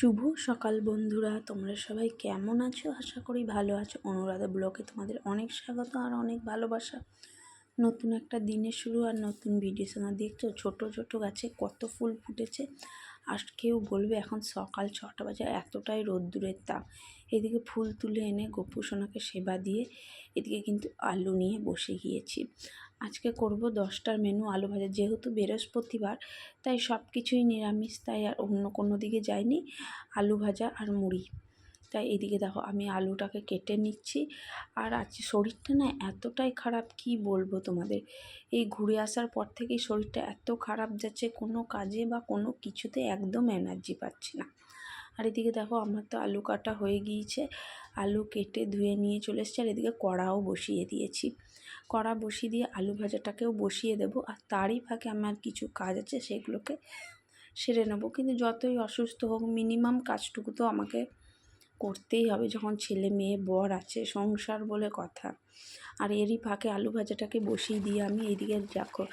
শুভ সকাল বন্ধুরা, তোমরা সবাই কেমন আছো? আশা করি ভালো আছো। অনুরাধা ব্লকে তোমাদের অনেক স্বাগত আর অনেক ভালোবাসা। নতুন একটা দিনের শুরু আর নতুন ভিডিও শোনা দেখছ? ছোট ছোট গাছে কত ফুল ফুটেছে। আর কেউ বলবে এখন সকাল ছটা বাজে এতটাই রোদ্দুরের তাপ। এদিকে ফুল তুলে এনে গোপু সোনাকে সেবা দিয়ে এদিকে কিন্তু আলু নিয়ে বসে গিয়েছি। আজকে করব দশটার মেনু আলু ভাজা। যেহেতু বৃহস্পতিবার, তাই সব কিছুই নিরামিষ, তাই আর অন্য কোনো দিকে যায়নি আলু ভাজা আর মুড়ি। তাই এদিকে দেখো আমি আলুটাকে কেটে নিচ্ছি। আর আজ শরীরটা না এতটাই খারাপ, কি বলব তোমাদের? এই ঘুরে আসার পর থেকেই শরীরটা এত খারাপ যাচ্ছে, কোনো কাজে বা কোনো কিছুতে একদম এনার্জি পাচ্ছি না। আর এদিকে দেখো আমার তো আলু কাটা হয়ে গিয়েছে। আলু কেটে ধুয়ে নিয়ে চলে এসেছি আর এদিকে কড়াও বসিয়ে দিয়েছি। কড়া বসিয়ে দিয়ে আলু ভাজাটাকেও বসিয়ে দেব আর তারই ফাঁকে আমার কিছু কাজ আছে সেগুলোকে সেরে নেব। কিন্তু যতই অসুস্থ হোক মিনিমাম কাজটুকু তো আমাকে করতেই হবে। যখন ছেলে মেয়ে বর আছে সংসার বলে কথা। আর এরই ফাঁকে আলু ভাজাটাকে বসিয়ে দিয়ে আমি এইদিকে দেখো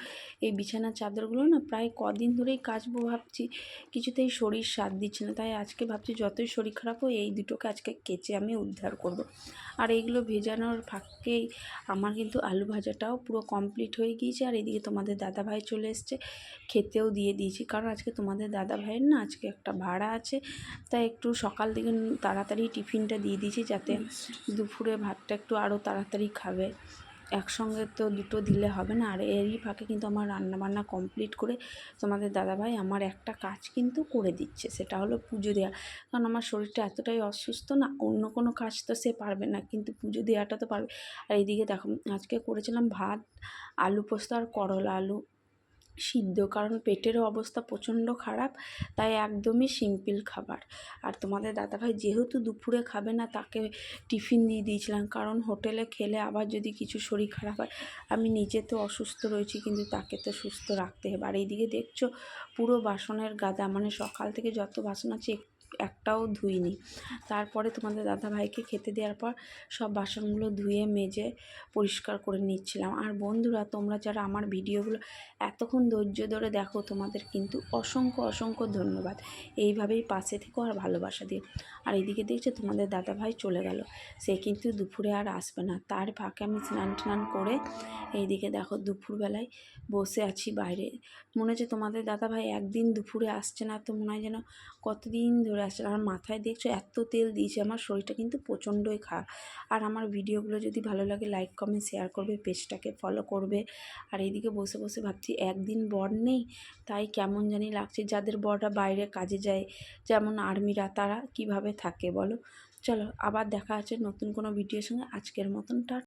এই বিছানার চাদরগুলো না প্রায় কদিন ধরেই কাচবো ভাবছি কিছুতেই শরীর সাথ দিচ্ছে না তাই আজকে ভাবছি যতই শরীর খারাপ হয় এই দুটোকে আজকে কেচে আমি উদ্ধার করব। আর এইগুলো ভেজানোর ফাঁকেই আমার কিন্তু আলু ভাজাটাও পুরো কমপ্লিট হয়ে গিয়েছে আর এদিকে তোমাদের দাদা ভাই চলে এসছে খেতেও দিয়ে দিয়েছি কারণ আজকে তোমাদের দাদা ভাইয়ের না আজকে একটা ভাড়া আছে তাই একটু সকাল দিকে তাড়াতাড়ি টিফিনটা দিয়ে দিয়েছি যাতে দুপুরে ভাতটা একটু আরও তাড়াতাড়ি খাবে একসঙ্গে তো দুটো দিলে হবে না। আর এরই ফাঁকে কিন্তু আমার রান্নাবান্না কমপ্লিট করে তোমাদের দাদাভাই আমার একটা কাজ কিন্তু করে দিচ্ছে, সেটা হলো পুজো দেওয়া কারণ আমার শরীরটা এতটাই অসুস্থ না, অন্য কোনো কাজ তো সে পারবে না, কিন্তু পুজো দেওয়াটা তো পারবে। আর এইদিকে দেখো, আজকে করেছিলাম ভাত, আলু পোস্ত আর করলা আলু। সিদ্ধ, কারণ পেটেরও অবস্থা প্রচণ্ড খারাপ, তাই একদমই সিম্পল খাবার। আর তোমাদের দাদাভাই যেহেতু দুপুরে খাবে না, তাকে টিফিন দিয়ে দিয়েছিলাম, কারণ হোটেলে খেলে আবার যদি কিছু শরীর খারাপ হয়, আমি নিজে তো অসুস্থ রয়েছি, কিন্তু তাকে তো সুস্থ রাখতে হবে। আর এইদিকে দেখছ পুরো বাসনের গাদা মানে সকাল থেকে যত বাসন আছে একটাও ধুইনি। তারপরে তোমাদের দাদা ভাইকে খেতে দেওয়ার পর সব বাসনগুলো ধুয়ে, মেজে, পরিষ্কার করে নিচ্ছিলাম। আর বন্ধুরা, তোমরা যারা আমার ভিডিওগুলো এতক্ষণ ধৈর্য ধরে দেখো, তোমাদের কিন্তু অসংখ্য অসংখ্য ধন্যবাদ। এইভাবেই পাশে থেকো আর ভালোবাসা দিয়ে আর এদিকে দেখছ, তোমাদের দাদা ভাই চলে গেল। সে কিন্তু দুপুরে আর আসবে না। তার ফাঁকে আমি স্নান টান করে এইদিকে দেখো, দুপুরবেলায় বসে আছি বাইরে। মনে হচ্ছে তোমাদের দাদা ভাই একদিন দুপুরে আসছে না, তো মনে হয় যেন কতদিন ধরে আসছে আর মাথায় দেখছ এত তেল দিয়েছে, আমার শরীরটা কিন্তু প্রচণ্ডই খারাপ। আর আমার ভিডিওগুলো যদি ভালো লাগে লাইক কমেন্ট শেয়ার করবে, পেজটাকে ফলো করবে। আর এইদিকে বসে বসে ভাবছি, একদিন বর নেই? তাই কেমন জানি লাগছে, যাদের বররা বাইরে কাজে যায়, যেমন আর্মিরা, তারা কীভাবে থাকে বলো? চলো, আবার দেখা আছে নতুন কোনো ভিডিওর সঙ্গে। আজকের মতন টাটা